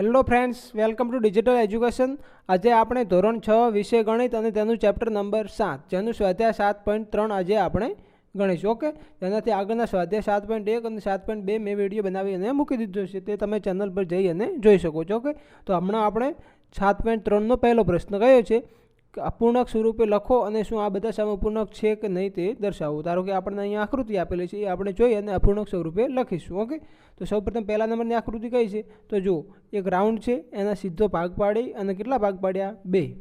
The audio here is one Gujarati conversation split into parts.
Hello friends welcome to digital education આજે આપણે ધોરણ છ વિષય ગણિત અને તેનું ચેપ્ટર નંબર સાત, જેનું સ્વાધ્યાય સાત પોઈન્ટ ત્રણ આજે આપણે ગણીશું, ઓકે? તેનાથી આગળના સ્વાધ્યાય સાત પોઈન્ટ એક અને સાત પોઈન્ટ બે મેં વીડિયો બનાવી અને મૂકી દીધો છે, તે તમે ચેનલ પર જઈ અને જોઈ શકો છો, ઓકે? તો હમણાં આપણે સાત પોઈન્ટ ત્રણનો પહેલો પ્રશ્ન કયો છે? અપૂર્ણાંક સ્વરૂપે લખો અને શું આ બધા સમઅપૂર્ણાંક છે કે નહીં તે દર્શાવો. ધારો કે આપણને અહીંયા આકૃતિ આપેલી છે, એ આપણે જોઈ અને અપૂર્ણક સ્વરૂપે લખીશું, ઓકે? તો સૌપ્રથમ પહેલા નંબરની આકૃતિ કઈ છે? તો જો એક રાઉન્ડ છે, એના સીધો ભાગ પાડી અને કેટલા ભાગ પાડ્યા? બે.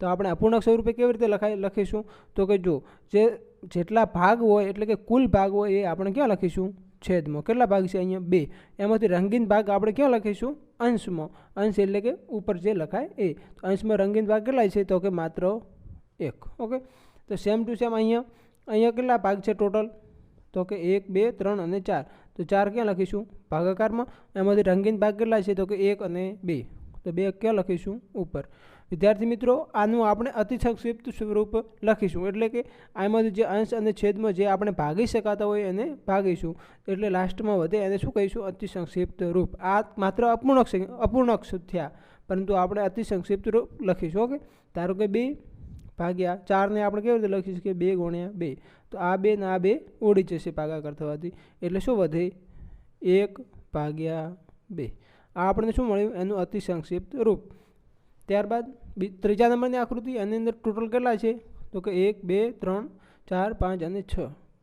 તો આપણે અપૂર્ણક સ્વરૂપે કેવી રીતે લખાય, લખીશું? તો કે જો જે જેટલા ભાગ હોય, એટલે કે કુલ ભાગ હોય, એ આપણે ક્યાં લખીશું? છેદમાં. કેટલા ભાગ છે અહીંયા? બે. એમાંથી રંગીન ભાગ આપણે ક્યાં લખીશું? અંશમાં. અંશ એટલે કે ઉપર જે લખાય એ. તો અંશમાં રંગીન ભાગ કેટલા છે? તો કે માત્ર એક. ઓકે તો સેમ ટુ સેમ અહીંયા. અહીંયા કેટલા ભાગ છે ટોટલ તો કે એક, બે, ત્રણ અને ચાર. તો ચાર ક્યાં લખીશું? ભાગાકારમાં. એમાંથી રંગીન ભાગ કેટલા છે? તો કે એક અને બે. તો બે ક્યાં લખીશું? ઉપર. વિદ્યાર્થી મિત્રો, આનું આપણે અતિસંક્ષિપ્ત સ્વરૂપ લખીશું. એટલે કે આમાંથી જે અંશ અને છેદમાં જે આપણે ભાગી શકાતા હોય એને ભાગીશું. એટલે લાસ્ટમાં વધે એને શું કહીશું? અતિસંક્ષિપ્ત રૂપ. આ માત્ર અપૂર્ણક અપૂર્ણક્ષ અપૂર્ણક થયા. પરંતુ આપણે અતિસંક્ષિપ્ત રૂપ લખીશું, ઓકે? ધારો કે બે ભાગ્યા ચારને આપણે કેવી રીતે લખીશું કે બે ગુણ્યા બે. તો આ બે ને આ બે ઉડી જશે ભાગાકાર થવાથી. એટલે શું વધે? એક ભાગ્યા બે. આ આપણને શું મળ્યું? એનું અતિ સંક્ષિપ્ત રૂપ. ત્યારબાદ ત્રીજા નંબરની આકૃતિ એની અંદર ટોટલ કેટલા છે? તો કે એક, બે, ત્રણ, ચાર, પાંચ અને છ.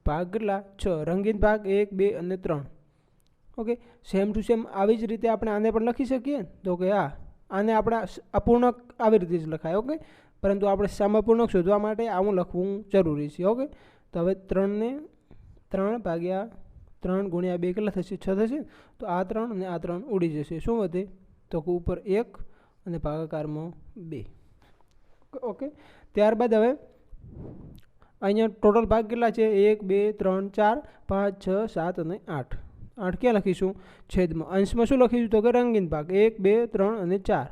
ભાગ કેટલા? છ. રંગીન ભાગ એક, બે અને ત્રણ. ઓકે સેમ ટુ સેમ આવી જ રીતે આપણે આને પણ લખી શકીએ? તો કે હા, આને આપણે અપૂર્ણક આવી રીતે જ લખાય ઓકે પરંતુ આપણે સમઅપૂર્ણક શોધવા માટે આવું લખવું જરૂરી છે ઓકે તો હવે ત્રણને, ત્રણ ભાગ્યા ત્રણ ગુણ્યા બે કેટલા થશે? છ થશે? તો આ ત્રણ અને આ ત્રણ ઉડી જશે. શું વધે? તો ઉપર એક અને ભાગાકારમાં બે. ઓકે. ત્યારબાદ હવે અહીંયા ટોટલ ભાગ કેટલા છે? એક, બે, ત્રણ, ચાર, પાંચ, છ, સાત અને આઠ. આઠ ક્યાં લખીશું? છેદમાં. અંશમાં શું લખીશું? તો કે રંગીન ભાગ. એક, બે, ત્રણ અને ચાર.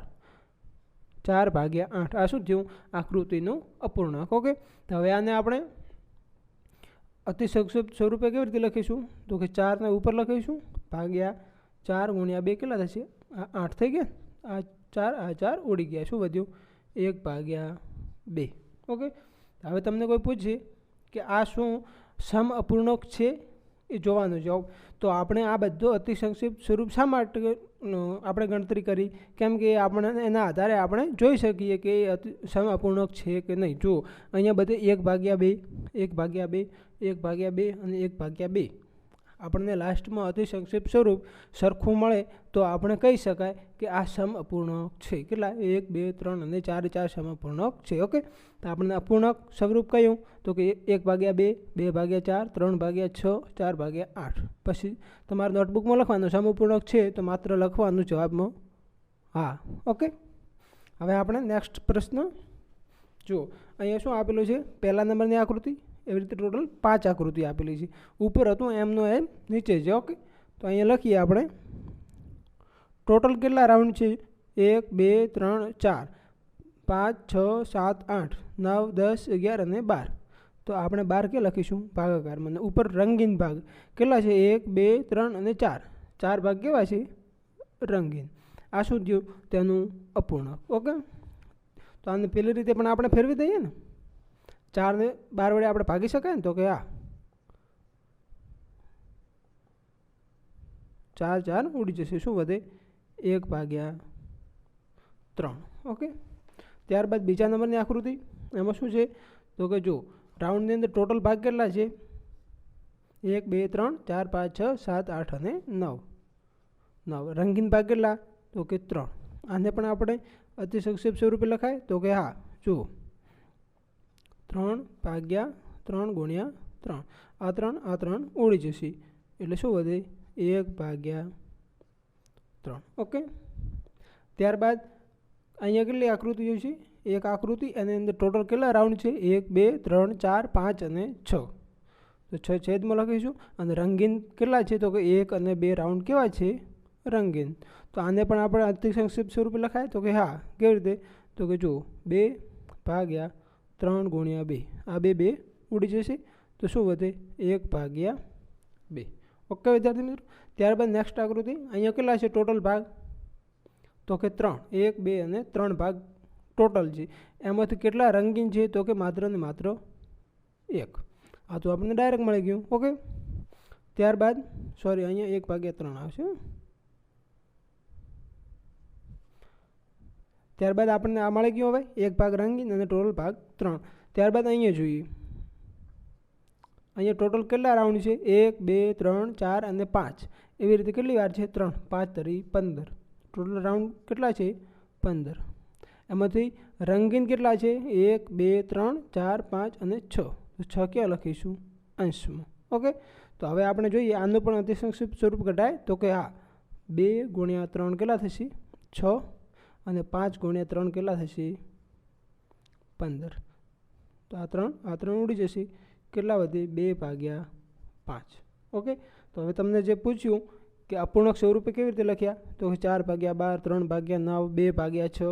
ચાર ભાગ્યા આઠ. આ શું થયું? આકૃતિનું અપૂર્ણાંક. ઓકે. તો હવે આને આપણે અતિ સ્વરૂપે કેવી રીતે લખીશું? તો કે ચારને ઉપર લખીશું. ભાગ્યા ચાર ગુણ્યા બે કેટલા થશે? આ આઠ થઈ ગયા આ ચાર આ ચાર ઉડી ગયા. શું વધ્યું? એક ભાગ્યા બે. ઓકે? હવે તમને કોઈ પૂછશે કે આ શું સમ અપૂર્ણક છે? એ જોવાનું જવાબ તો આપણે આ બધો અતિ સંક્ષિપ્ત સ્વરૂપ શા માટે આપણે ગણતરી કરી? કેમ કે આપણે એના આધારે આપણે જોઈ શકીએ કે સમ અપૂર્ણક છે કે નહીં. જુઓ, અહીંયા બધે એક ભાગ્યા બે, એક ભાગ્યા બે એક ભાગ્યા બે અને એક ભાગ્યા બે. આપણને લાસ્ટમાં અતિ સંક્ષિપ્ત સ્વરૂપ સરખું મળે તો આપણે કહી શકાય કે આ સમ અપૂર્ણક છે. કેટલા? એક, બે, ત્રણ અને ચાર ચાર સમ અપૂર્ણક છે. ઓકે? તો આપણને અપૂર્ણક સ્વરૂપ કહ્યું તો કે એક ભાગ્યા બે બે ભાગ્યા ચાર, ત્રણ ભાગ્યા છ, ચાર ભાગ્યા આઠ. પછી તમારે નોટબુકમાં લખવાનું સમ અપૂર્ણક છે તો માત્ર લખવાનું જવાબમાં હા. ઓકે? હવે આપણે નેક્સ્ટ પ્રશ્ન જુઓ. અહીંયા શું આપેલું છે? પહેલા નંબરની આકૃતિ. એવી રીતે ટોટલ પાંચ આકૃતિ આપેલી છે. ઉપર હતું, એમનો એમ નીચે છે ઓકે તો અહીંયા લખીએ આપણે. ટોટલ કેટલા રાઉન્ડ છે? એક, બે, ત્રણ, ચાર. પાંચ, છ, સાત, આઠ, નવ, દસ, અગિયાર અને બાર. તો આપણે બાર કે લખીશું? ભાગાકારમાં. અને ઉપર રંગીન ભાગ. કેટલા છે? એક, બે, ત્રણ અને ચાર. ચાર ભાગ કેવા છે? રંગીન. આ શું થયું? તેનું અપૂર્ણાંક ઓકે તો આને પેલી રીતે પણ આપણે ફેરવી દઈએ ને? ચારને બાર વડે આપણે ભાગી શકાય ને તો કે આ. ચાર ચાર ઉડી જશે. શું વધે? એક ભાગ્યા ત્રણ. ઓકે? ત્યારબાદ બીજા નંબરની આકૃતિ. એમાં શું છે? તો કે જો, રાઉન્ડની અંદર ટોટલ ભાગ કેટલા છે? એક, બે, ત્રણ, ચાર, પાંચ, છ, સાત, આઠ અને નવ. નવ. રંગીન ભાગ કેટલા? તો કે ત્રણ. આને પણ આપણે અતિ સંક્ષેપ સ્વરૂપે લખાય. તો કે હા, જુઓ. ત્રણ ભાગ્યા ત્રણ ગુણ્યા ત્રણ. આ ત્રણ આ ત્રણ ઉડી જશે. એટલે શું વધે? એક ભાગ્યા ત્રણ. ઓકે? ત્યારબાદ અહીંયા કેટલી આકૃતિઓ છે? એક આકૃતિ એની અંદર ટોટલ કેટલા રાઉન્ડ છે? એક, બે, ત્રણ, ચાર, પાંચ અને છ. તો છ છેદમાં લખીશું. અને રંગીન કેટલા છે? તો કે એક અને બે રાઉન્ડ કેવા છે? રંગીન. તો આને પણ આપણે અતિ સંક્ષિપ્ત સ્વરૂપે લખાય. તો કે હા, કેવી રીતે? તો કે જુઓ, બે ભાગ્યા ત્રણ ગુણ્યા બે. આ બે બે ઉડી જશે. તો શું વધે? એક ભાગ્યા બે. ઓકે, વિદ્યાર્થી મિત્રો? ત્યારબાદ નેક્સ્ટ આકૃતિ. અહીંયા કેટલા છે? ટોટલ ભાગ. તો કે ત્રણ. એક, બે અને ત્રણ ભાગ ટોટલ છે. એમાંથી કેટલા રંગીન છે? તો કે માત્ર ને માત્ર એક. આ તો આપણને ડાયરેક્ટ મળી ગયું. ઓકે? ત્યારબાદ સોરી અહીંયા એક ભાગ્યા ત્રણ આવશે હો. ત્યારબાદ આપણને આ મળે ગયું હવે, એક ભાગ રંગીન અને ટોટલ ભાગ ત્રણ. ત્યારબાદ અહીંયા જોઈએ. અહીંયા ટોટલ કેટલા રાઉન્ડ છે? એક, બે, ત્રણ, ચાર અને પાંચ. એવી રીતે કેટલી વાર છે? ત્રણ. પાંચ, તરી, પંદર. ટોટલ રાઉન્ડ કેટલા છે? પંદર. એમાંથી રંગીન કેટલા છે? એક, બે, ત્રણ, ચાર, પાંચ અને છ. તો છ ક્યાં લખીશું? અંશમાં. ઓકે? તો હવે આપણે જોઈએ આનું પણ અતિ સ્વરૂપ ઘટાય. તો કે હા બે ગુણ્યા ત્રણ કેટલા થશે? છ. અને પાંચ ગુણ્યા ત્રણ કેટલા થશે? પંદર. તો આ ત્રણ આ ત્રણ ઉડી જશે. કેટલા વધે? બે ભાગ્યા પાંચ. ઓકે? તો હવે તમને જે પૂછ્યું કે અપૂર્ણાંક સ્વરૂપે કેવી રીતે લખ્યા? તો ચાર ભાગ્યા બાર, ત્રણ ભાગ્યા નવ, બે ભાગ્યા છ,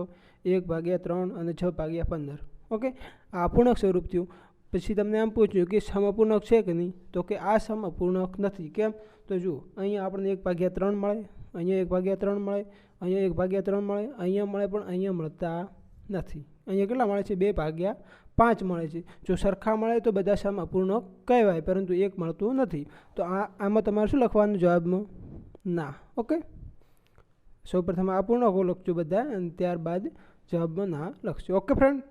એક ભાગ્યા ત્રણ અને છ ભાગ્યા પંદર. ઓકે? આ અપૂર્ણાંક સ્વરૂપ થયું. પછી તમને એમ પૂછ્યું કે સમઅપૂર્ણક છે કે નહીં? તો કે આ સમઅપૂર્ણક નથી. કેમ? તો જુઓ, અહીંયા આપણને એક ભાગ્યા ત્રણ મળે, અહીંયા એક ભાગ્યા ત્રણ મળે અહીંયા એક ભાગ્યા ત્રણ મળે, અહીંયા મળે પણ અહીંયા મળતા નથી. અહીંયા કેટલા મળે છે? બે ભાગ્યા પાંચ મળે છે. જો સરખા મળે તો બધા સામ અપૂર્ણાંક કહેવાય, પરંતુ એક મળતું નથી. તો આ, આમાં તમારે શું લખવાનું જવાબમાં? ના. ઓકે? સૌપ્રથમ અપૂર્ણાંકો લખજો બધા, અને ત્યારબાદ જવાબમાં ના લખજો. ઓકે ફ્રેન્ડ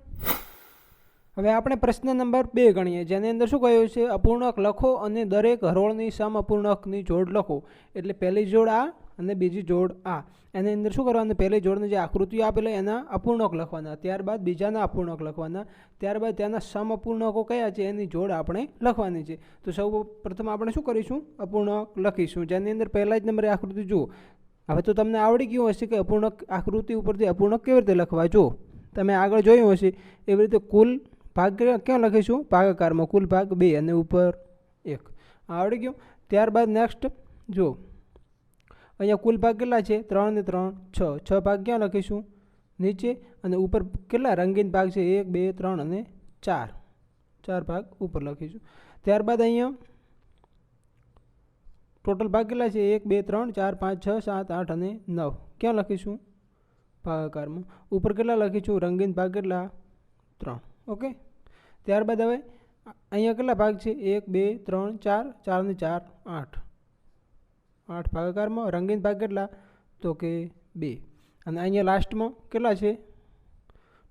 હવે આપણે પ્રશ્ન નંબર બે ગણીએ. જેની અંદર શું કહ્યું છે? અપૂર્ણક લખો અને દરેક હરોળની સમ અપૂર્ણકની જોડ લખો. એટલે પહેલી જોડ આ અને બીજી જોડ આ. એની અંદર શું કરવાનું? પહેલી જોડની જે આકૃતિઓ આપેલી એના અપૂર્ણક લખવાના. ત્યારબાદ બીજાના અપૂર્ણક લખવાના. ત્યારબાદ ત્યાંના સમ અપૂર્ણકો કયા છે? એની જોડ આપણે લખવાની છે. તો સૌ પ્રથમ આપણે શું કરીશું? અપૂર્ણક લખીશું. જેની અંદર પહેલા જ નંબરે આકૃતિ જુઓ. હવે તો તમને આવડી ગયું હશે કે અપૂર્ણક આકૃતિ ઉપરથી અપૂર્ણક કેવી રીતે લખવા જો તમે આગળ જોયું હશે. એવી રીતે કુલ ભાગ ક્યાં લખીશું? ભાગાકારમાં કુલ ભાગ બે અને ઉપર એક. આવડી ગયું? ત્યારબાદ નેક્સ્ટ જો અહીંયા કુલ ભાગ કેટલા છે? ત્રણ ને ત્રણ, છ. છ ભાગ ક્યાં લખીશું? નીચે. અને ઉપર કેટલા રંગીન ભાગ છે? એક, બે, ત્રણ અને ચાર. ચાર ભાગ ઉપર લખીશું. ત્યારબાદ અહીંયા ટોટલ ભાગ કેટલા છે? એક, બે, ત્રણ, ચાર, પાંચ, છ, સાત, આઠ અને નવ. ક્યાં લખીશું? ભાગાકારમાં. ઉપર કેટલા લખીશું? રંગીન ભાગ કેટલા? ત્રણ. ઓકે? ત્યારબાદ હવે અહીંયા કેટલા ભાગ છે? એક, બે, ત્રણ, ચાર. ચાર ને ચાર, આઠ. આઠ ભાગાકારમાં, રંગીન ભાગ કેટલા? તો કે બે. અને અહીંયા લાસ્ટમાં કેટલા છે?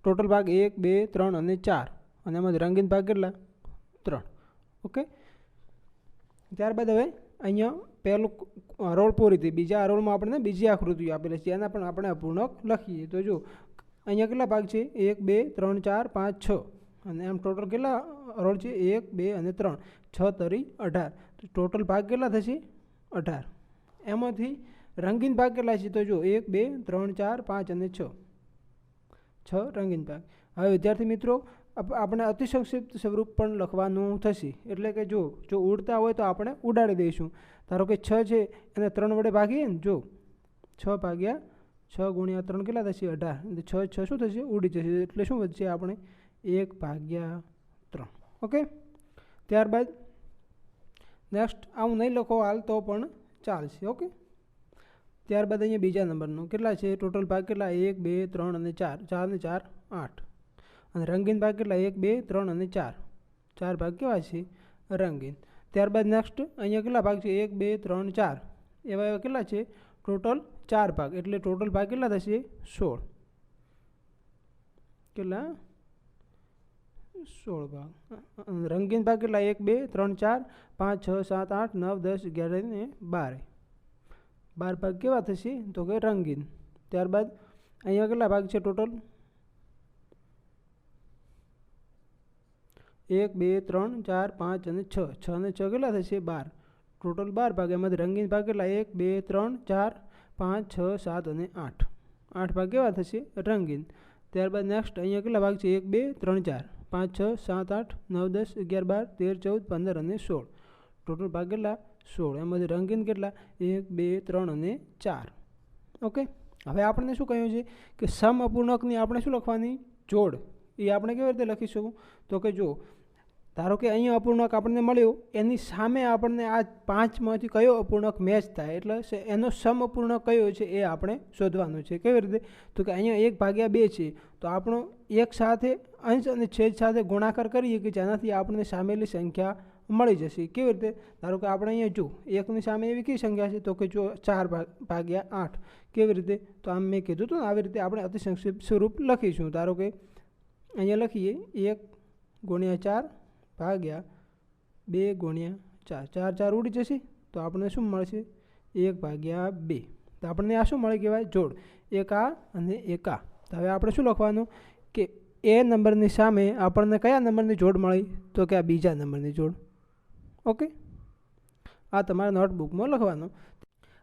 ટોટલ ભાગ એક, બે, ત્રણ અને ચાર. અને એમાં રંગીન ભાગ કેટલા? ત્રણ. ઓકે? ત્યારબાદ હવે અહીંયા પહેલું રોળ પૂરી થઈ. બીજા રોળમાં આપણને બીજી આકૃતિઓ આપેલી છે. એના પણ આપણે અપૂર્ણક લખીએ. તો જો, અહીંયા કેટલા ભાગ છે? એક, બે, ત્રણ, ચાર, પાંચ, છ. અને એમ ટોટલ કેટલા રોળ છે? એક, બે અને ત્રણ. છ તરી અઢાર. તો ટોટલ ભાગ કેટલા થશે? અઢાર. એમાંથી રંગીન ભાગ કેટલા છે તો જો એક, બે, ત્રણ, ચાર, પાંચ અને છ. છ રંગીન ભાગ. હવે વિદ્યાર્થી મિત્રો આપણે અતિ સંક્ષિપ્ત સ્વરૂપ પણ લખવાનું થશે. એટલે કે જો જો ઉડતા હોય તો આપણે ઉડાડી દઈશું. ધારો કે છ છે, એને ત્રણ વડે ભાગીએ ને જો, છ ભાગ્યા છ ગુણ્યા ત્રણ કેટલા થશે? અઢાર. છ છ શું થશે? ઉડી જશે. એટલે શું વધશે આપણે? એક ભાગ્યા ત્રણ. ઓકે? ત્યારબાદ, નેક્સ્ટ, આવું નહીં લખો હાલ તો પણ ચાલશે, ઓકે? ત્યારબાદ અહીંયા બીજા નંબરનું. કેટલા છે? ટોટલ ભાગ કેટલા? એક, બે, ત્રણ અને ચાર. ચાર અને ચાર, આઠ. અને રંગીન ભાગ કેટલા? એક, બે, ત્રણ અને ચાર. ચાર ભાગ કેવા છે? રંગીન. ત્યારબાદ નેક્સ્ટ અહીંયા કેટલા ભાગ છે? એક, બે, ત્રણ, ચાર. એવા એવા કેટલા છે? ટોટલ ચાર ભાગ. એટલે ટોટલ ભાગ કેટલા થશે? સોળ. કેટલા? સોળ ભાગ રંગીન ભાગ કેટલા એક, બે, ત્રણ, ચાર, પાંચ, છ, સાત, આઠ, નવ, દસ, અગિયાર ને બાર. બાર ભાગ કેવા થશે? તો કે રંગીન. ત્યારબાદ અહીંયા કેટલા ભાગ છે ટોટલ? એક, બે, ત્રણ, ચાર, પાંચ, અને છ. છ અને છ કેટલા થશે? બાર. ટોટલ બાર ભાગ. એમાંથી રંગીન ભાગ કેટલા એક, બે, ત્રણ, ચાર, પાંચ, છ, સાત અને આઠ. આઠ ભાગ કેવા થશે? રંગીન. ત્યારબાદ નેક્સ્ટ અહીંયા કેટલા ભાગ છે? એક, બે, ત્રણ, ચાર. પાંચ, છ, સાત, આઠ, નવ, દસ, અગિયાર, બાર, તેર, ચૌદ, પંદર અને સોળ. ટોટલ ભાગ કેટલા? સોળ. એમાંથી રંગીન કેટલા? એક, બે, ત્રણ અને ચાર. ઓકે? હવે આપણને શું કહ્યું છે? કે સમ અપૂર્ણકની આપણે શું લખવાની? જોડ. એ આપણે કેવી રીતે લખીશું? તો કે જો ધારો કે અહીંયા અપૂર્ણાંક આપણને મળ્યો, એની સામે આપણને આ પાંચમાંથી કયો અપૂર્ણાંક મેચ થાય? એટલે એનો સમ અપૂર્ણાંક કયો છે એ આપણે શોધવાનું છે. કેવી રીતે? તો કે અહીંયા એક ભાગ્યા બે છે. તો આપણો એક સાથે અંશ અને છેદ સાથે ગુણાકાર કરીએ કે જેનાથી આપણને સામેલી સંખ્યા મળી જશે. કેવી રીતે? ધારો કે આપણે અહીંયા જો, એકની સામે એવી કઈ સંખ્યા છે? તો કે જો ચાર ભાગ ભાગ્યા આઠ. કેવી રીતે? તો આમ મેં કીધું હતું ને, આવી રીતે આપણે અતિ સંક્ષિપ્ત સ્વરૂપ લખીશું. ધારો કે અહીંયા લખીએ, એક ગુણ્યા ચાર ભાગ્યા બે ગુણ્યા ચાર. ચાર ચાર ઉડી જશે તો આપણને શું મળશે? એક ભાગ્યા બે. તો આપણને આ શું મળે કહેવાય? જોડ. એક આ અને એક તો હવે આપણે શું લખવાનું? કે એ નંબરની સામે આપણને કયા નંબરની જોડ મળી? તો કે આ બીજા નંબરની જોડ. ઓકે? આ તમારા નોટબુકમાં લખવાનું.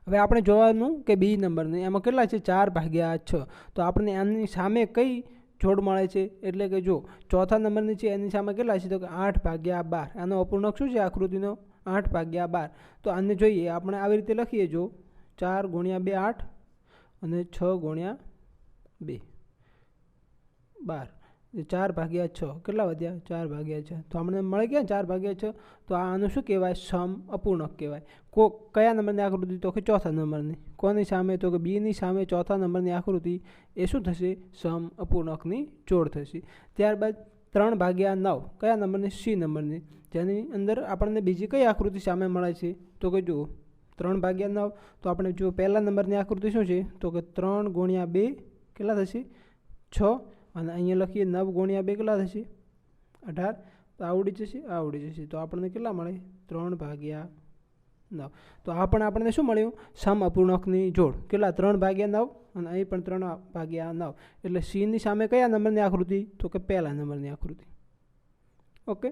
હવે આપણે જોવાનું કે બી નંબરની એમાં કેટલા છે? ચાર ભાગ્યા છ. તો આપણને આની સામે કઈ જોડ મળે છે. એટલે કે જો ચોથા નંબરની છે, એની સામે કેટલા છે? તો કે આઠ ભાગ્યા બાર. આનો અપૂર્ણક શું છે આકૃતિનો? આઠ ભાગ્યા બાર. તો આને જોઈએ, આપણે આવી રીતે લખીએ જો, ચાર ગુણ્યા બે આઠ અને છ ગુણ્યા બે. બાર. ચાર ભાગ્યા છ. કેટલા વધ્યા? ચાર ભાગ્યા છ. તો આપણને મળી ગયા ચાર ભાગ્યા છ? તો આનું શું કહેવાય? સમ અપૂર્ણક કહેવાય. કો કયા નંબરની આકૃતિ? તો કે ચોથા નંબરની. કોની સામે? તો કે બીની સામે ચોથા નંબરની આકૃતિ. એ શું થશે? સમ અપૂર્ણકની જોડ થશે. ત્યારબાદ ત્રણ ભાગ્યા નવ. કયા નંબરની? સી નંબરની. જેની અંદર આપણને બીજી કઈ આકૃતિ સામે મળે છે? તો કે જુઓ. ત્રણ ભાગ્યા નવ. તો આપણે જો પહેલા નંબરની આકૃતિ શું છે? તો કે ત્રણ ગુણ્યા બે. કેટલા થશે? છ. અને અહીંયા લખીએ નવ ગુણ્યા બે કેટલા થશે. અઢાર, તો આવડી જશે? આવડી જશે. તો આપણને કેટલા મળે? ત્રણ ભાગ્યા નવ. તો આ પણ આપણને શું મળ્યું? સમ અપૂર્ણાંકની જોડ. કેટલા? ત્રણ ભાગ્યા નવ અને અહીં પણ ત્રણ ભાગ્યા નવ. એટલે સીની સામે કયા નંબરની આકૃતિ? તો કે પહેલા નંબરની આકૃતિ. ઓકે?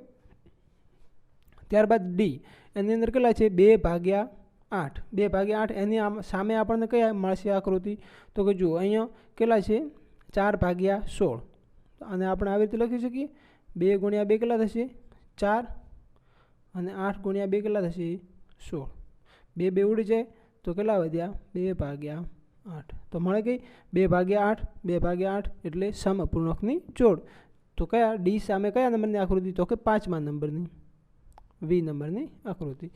ત્યારબાદ ડી. એની અંદર કેટલા છે? બે ભાગ્યા આઠ. બે ભાગ્યા આઠ. એની સામે આપણને કયા મળશે આકૃતિ? તો કે જુઓ, અહીંયા કેટલા છે? ચાર ભાગ્યા સોળ. અને આપણે આવી રીતે લખી શકીએ, બે ગુણ્યા બે કેટલા થશે? ચાર. અને આઠ ગુણ્યા બે કેટલા થશે? સોળ. બે બે ઉડી જાય તો કેટલા વધ્યા? બે ભાગ્યા આઠ. તો મળે કઈ બે ભાગ્યા આઠ, બે ભાગ્યા આઠ એટલે સમ અપૂર્ણાંકની જોડ. તો કયા? ડી સામે કયા નંબરની આકૃતિ? તો કે પાંચમા નંબરની, વી નંબરની આકૃતિ.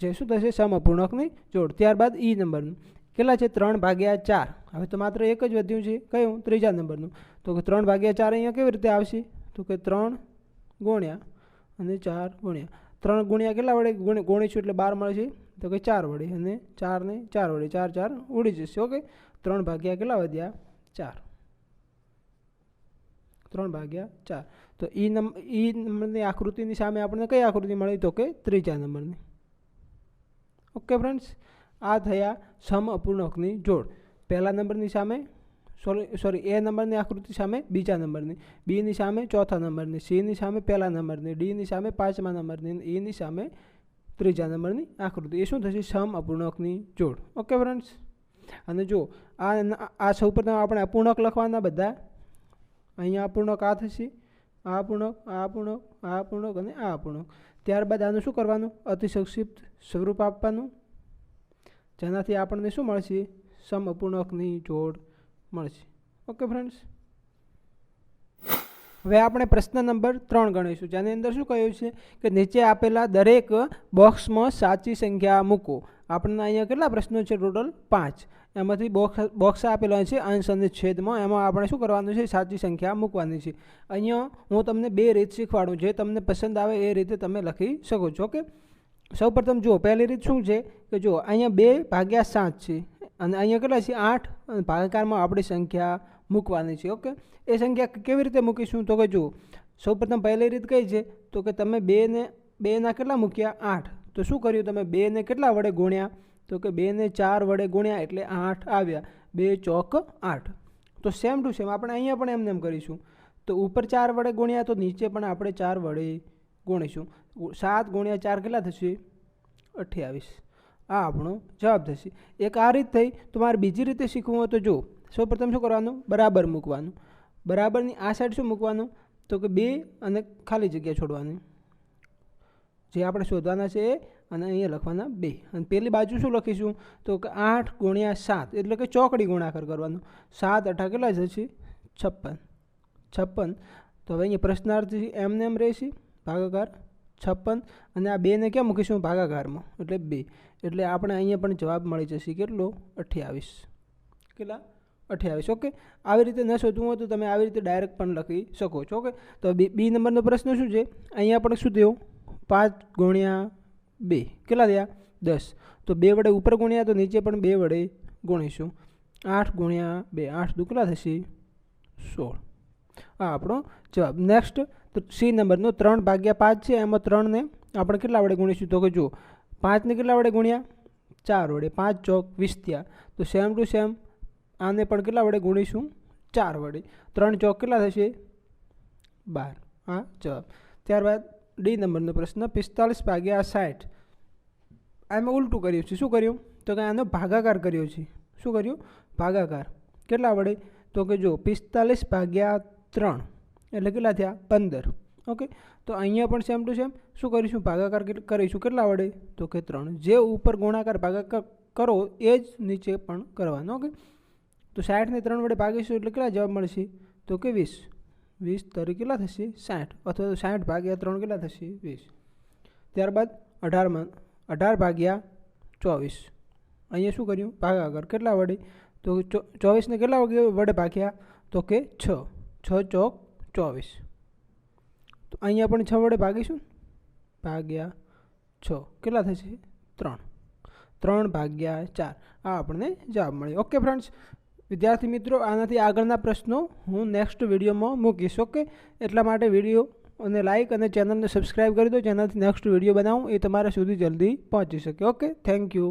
જે શું થશે? સમ અપૂર્ણાંકની જોડ. ત્યારબાદ ઈ નંબરનું. કેટલા છે? ત્રણ ભાગ્યા ચાર. હવે તો માત્ર એક જ વધ્યું છે. કયું? ત્રીજા નંબરનું. તો કે ત્રણ ભાગ્યા ચાર અહીંયા કેવી રીતે આવશે? તો કે ત્રણ ગુણ્યા અને ચાર ગુણ્યા. ત્રણ ગુણ્યા કેટલા વડે? ગુણ- ગુણીશું એટલે બાર મળશે તો કે ચાર વડે. અને ચારને ચાર વડે. ચાર ચાર ઉડી જશે. ઓકે? ત્રણ ભાગ્યા કેટલા વધ્યા? ચાર. ત્રણ ભાગ્યા ચાર. તો ઈ નંબર ઈ નંબરની આકૃતિની સામે આપણને કઈ આકૃતિ મળી? તો કે ત્રીજા નંબરની. ઓકે ફ્રેન્ડ્સ આ થયા સમ અપૂર્ણકની જોડ. પહેલા નંબરની સામે, સોરી સોરી, એ નંબરની આકૃતિ સામે, બીજા નંબરની. બીની સામે ચોથા નંબરની, સીની સામે પહેલા નંબરની, ડીની સામે પાંચમા નંબરની એની સામે ત્રીજા નંબરની આકૃતિ. એ શું થશે? સમ અપૂર્ણકની જોડ. ઓકે ફ્રેન્ડ્સ અને જો આ આ સૌ પ્રથમ આપણે અપૂર્ણક લખવાના બધા. અહીંયા અપૂર્ણક આ થશે, આ અપૂર્ણક આ અપૂર્ણક આ અપૂર્ણક અને આ અપૂર્ણક. ત્યારબાદ આનું શું કરવાનું? અતિ સંક્ષિપ્ત સ્વરૂપ આપવાનું. જેનાથી આપણને શું મળશે? સમ અપૂર્ણકની જોડ મળશે. ઓકે ફ્રેન્ડ્સ હવે આપણે પ્રશ્ન નંબર ત્રણ ગણીશું. જેની અંદર શું કહ્યું છે કે નીચે આપેલા દરેક બોક્સમાં સાચી સંખ્યા મૂકો. આપણને અહીંયા કેટલા પ્રશ્નો છે? ટોટલ પાંચ. એમાંથી બોક્સ બોક્સ આપેલા છે અંશ અને છેદમાં. એમાં આપણે શું કરવાનું છે? સાચી સંખ્યા મૂકવાની છે. અહીંયા હું તમને બે રીત શીખવાડું. જે તમને પસંદ આવે એ રીતે તમે લખી શકો છો. ઓકે સૌપ્રથમ જુઓ, પહેલી રીત શું છે કે જુઓ, અહીંયા બે ભાગ્યા સાત છે. અને અહીંયા કેટલા છે? આઠ. અને ભાગાકારમાં આપણી સંખ્યા મૂકવાની છે, ઓકે? એ સંખ્યા કેવી રીતે મૂકીશું? તો કે જુઓ, સૌપ્રથમ પહેલી રીત કઈ છે? તો કે તમે બેને બેના કેટલા મૂક્યા? આઠ. તો શું કર્યું તમે? બેને કેટલા વડે ગુણ્યા? તો કે બેને ચાર વડે ગુણ્યા એટલે આઠ આવ્યા. બે ચોક આઠ. તો સેમ ટુ સેમ આપણે અહીંયા પણ એમને એમ કરીશું. તો ઉપર ચાર વડે ગુણ્યા તો નીચે પણ આપણે ચાર વડે ગુણીશું. સાત ગુણ્યા ચાર કેટલા થશે? અઠ્યાવીસ. આ આપણો જવાબ થશે. એક આ રીત થઈ તમારે બીજી રીતે શીખવું હોય તો જો સૌપ્રથમ શું કરવાનું? બરાબર મૂકવાનું. બરાબરની આ સાઈડ શું મૂકવાનું? તો કે બે અને ખાલી જગ્યા છોડવાની. જે આપણે શોધવાના છે એ, અને અહીંયા લખવાના બે. અને પેલી બાજુ શું લખીશું? તો કે આઠ ગુણ્યા સાત, એટલે કે ચોકડી ગુણાકાર કરવાનો. સાત અઠા કેટલા થશે? છપ્પન. છપ્પન. તો હવે અહીંયા પ્રશ્નાર્થી એમને એમ રહેશે. ભાગાકાર, છપ્પન, અને આ બેને ક્યાં મૂકીશું? ભાગાકારમાં. એટલે બે. એટલે આપણે અહીંયા પણ જવાબ મળી જશે કેટલો? અઠ્યાવીસ. કેટલા? અઠ્યાવીસ. ઓકે. આવી રીતે ન શોધવું હોય તો તમે આવી રીતે ડાયરેક્ટ પણ લખી શકો છો. ઓકે. તો બી નંબરનો પ્રશ્ન શું છે? અહીંયા પણ શું થયું? પાંચ ગુણ્યા બે. કેટલા થયા? દસ. તો બે વડે ઉપર ગુણ્યા તો નીચે પણ બે વડે ગુણીશું. આઠ ગુણ્યા બે. આઠ દુ કેટલા થશે? સોળ. આ આપણો જવાબ. નેક્સ્ટ સી નંબરનો ત્રણ ભાગ્યા પાંચ છે, એમાં ત્રણને આપણે કેટલા વડે ગુણીશું? તો કે જુઓ, પાંચને કેટલા વડે ગુણ્યા? ચાર વડે. પાંચ ચોક વીસ થયા તો સેમ ટુ સેમ આને પણ કેટલા વડે ગુણીશું? ચાર વડે. ત્રણ ચોક કેટલા થશે? બાર. હા, જવાબ. ત્યારબાદ ડી નંબરનો પ્રશ્ન પિસ્તાલીસ ભાગ્યા સાઠ. આમાં ઉલટું કર્યું છે. શું કર્યું? તો કે આનો ભાગાકાર કર્યો છે. શું કર્યું? ભાગાકાર. કેટલા વડે? તો કે જો પિસ્તાલીસ ભાગ્યા ત્રણ. એટલે કેટલા થયા? પંદર. ઓકે? તો અહીંયા પણ સેમ ટુ સેમ શું કરીશું? ભાગાકાર કરીશું કેટલા વડે? તો કે ત્રણ. જે ઉપર ગુણાકાર ભાગાકાર કરો, એ જ નીચે પણ કરવાનો. ઓકે? તો સાઠને ત્રણ વડે ભાગીશું એટલે કેટલા જવાબ મળશે? તો કે વીસ. વીસ તરી કેટલા થશે? સાઠ. અથવા તો સાઠ ભાગ્યા ત્રણ કેટલા થશે? વીસ. ત્યારબાદ અઢારમાં, અઢાર ભાગ્યા ચોવીસ. અહીંયા શું કર્યું? ભાગાકાર. કેટલા વડે? તો ચોવીસને કેટલા વડે ભાગ્યા? તો કે છ. છ ચોક ચોવીસ. તો અહીંયા પણ છ વડે ભાગીશું? ભાગ્યા છ. કેટલા થશે? ત્રણ. ત્રણ ભાગ્યા ચાર. આ આપણને જવાબ મળ્યો. ઓકે ફ્રેન્ડ્સ વિદ્યાર્થી મિત્રો, આનાથી આગળના પ્રશ્નો હું નેક્સ્ટ વિડીયોમાં મૂકીશ ઓકે એટલા માટે વીડિયો અને લાઇક અને ચેનલને સબસ્ક્રાઈબ કરી દો. જેનાથી નેક્સ્ટ વીડિયો બનાવું એ તમારા સુધી જલ્દી પહોંચી શકે ઓકે થેન્ક યુ